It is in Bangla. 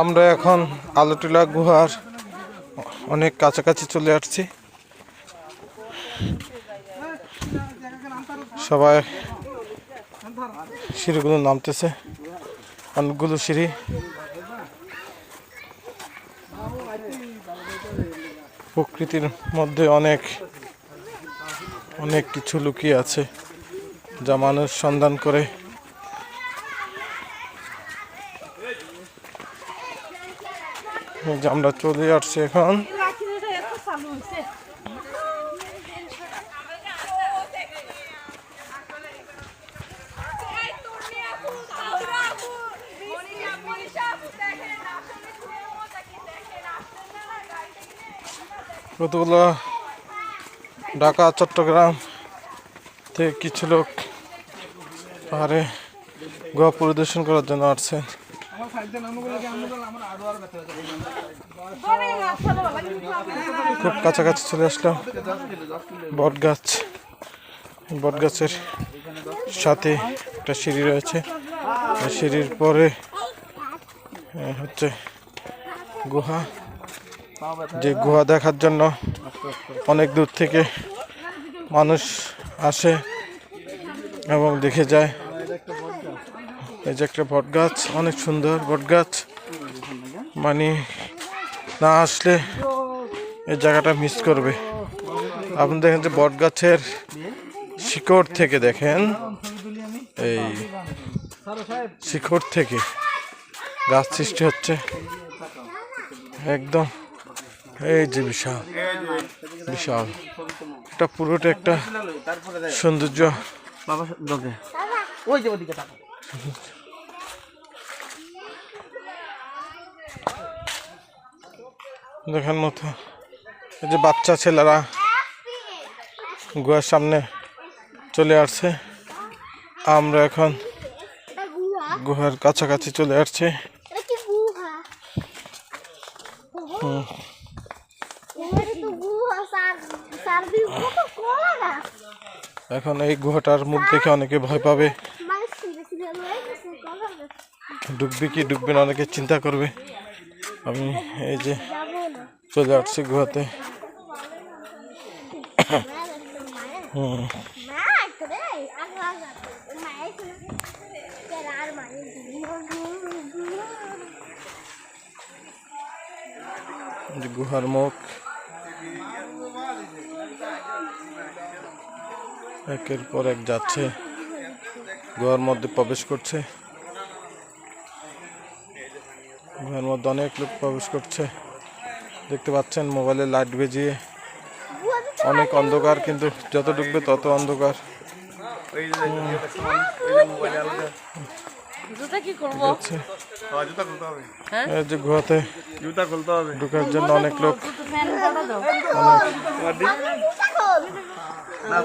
আমরা এখন আলোটিলা গুহার অনেক কাছাকাছি চলে আসছি। সবাই সিঁড়িগুলো নামতেছে অনেকগুলো সিঁড়ি। প্রকৃতির মধ্যে অনেক অনেক কিছু লুকিয়ে আছে যা মানুষ সন্ধান করে। আমরা চলে আসছি এখন। কতগুলো ঢাকা, চট্টগ্রাম থেকে কিছু লোক পাহাড়ে গোয়া পরিদর্শন করার জন্য আসছে। খুব কাছাকাছি চলে আসলাম বট গাছ বট গাছের সাথে একটা সিঁড়ি রয়েছে। সিঁড়ির পরে হচ্ছে গুহা। যে গুহা দেখার জন্য অনেক দূর থেকে মানুষ আসে এবং দেখে যায়। এই যে একটা বট গাছ, অনেক সুন্দর বট গাছ। মানে না আসলে এই জায়গাটা মিস করবে। আপনি দেখেন যে বট গাছের শিকড় থেকে দেখেন। এই শিকড় থেকে গাছ সৃষ্টি হচ্ছে। একদম এই যে বিশাল বিশাল। এটা পুরোটা একটা সৌন্দর্য। ওই যে ওদিকে দেখার মতো এই যে বাচ্চা ছেলেরা গুহার সামনে চলে আসছে। আমরা এখন গুহার কাছাকাছি চলে আসছে। এটা কি গুহা এবারে তো গুহা সার সারবি কত কলা গাছ এখন এই গুহাটার মুখ দেখে অনেকে ভয় পাবে। মানে ডুববে কি ডুববে না অনেকে চিন্তা করবে। আমি এই যে চলে আসছি গুহাতে। হুম। গুহার মুখ। একের পর এক যাচ্ছে। গুহার মধ্যে প্রবেশ করছে। গুহার মধ্যে অনেক লোক প্রবেশ করছে। দেখতে পাচ্ছেন মোবাইলে লাইট বেজিয়ে। অনেক অন্ধকার কিন্তু যত ডুববে তত অন্ধকার। জুতা কি করব আছে এই যে গুহাতে জুতা খুলতে হবে। ঢোকার জন্য অনেক লোক। ফ্যান বড় দাও। না